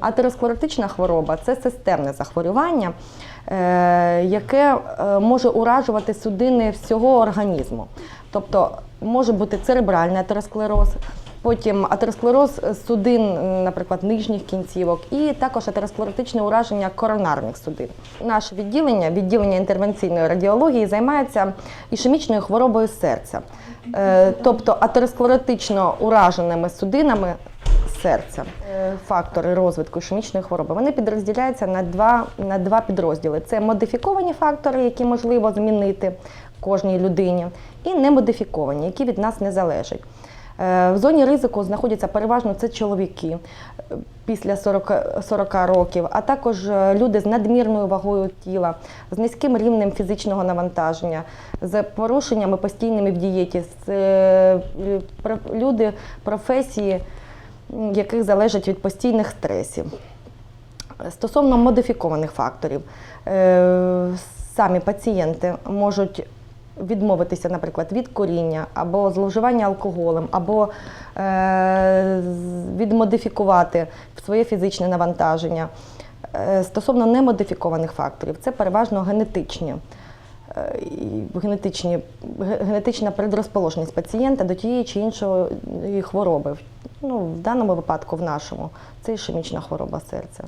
Атеросклеротична хвороба це системне захворювання, е, яке е, може уражувати судини всього організму. Тобто може бути церебральний атеросклероз, потім атеросклероз судин, наприклад, нижніх кінцівок, і також атеросклеротичне ураження коронарних судин. Наше відділення, відділення інтервенційної радіології, займається ішемічною хворобою серця, Е, тобто атеросклеротично ураженими судинами серця. Фактори розвитку ішемічної хвороби вони підрозділяються на два, на два підрозділи: це модифіковані фактори, які можливо змінити кожній людині, і немодифіковані, які від нас не залежать. Е, В зоні ризику знаходяться переважно це чоловіки е, після 40, 40 років, а також е, люди з надмірною вагою тіла, з низьким рівнем фізичного навантаження, з порушеннями постійними в дієті, з, люди професії, яких залежать від постійних стресів. Стосовно модифікованих факторів, е, самі пацієнти можуть відмовитися, наприклад, від куріння або зловживання алкоголем, або е, відмодифікувати своє фізичне навантаження. Е, Стосовно немодифікованих факторів, це переважно генетичні. Генетичні, ге- генетична предрозположеність пацієнта до тієї чи іншої хвороби. Ну, в даному випадку, в нашому, це ішемічна хвороба серця.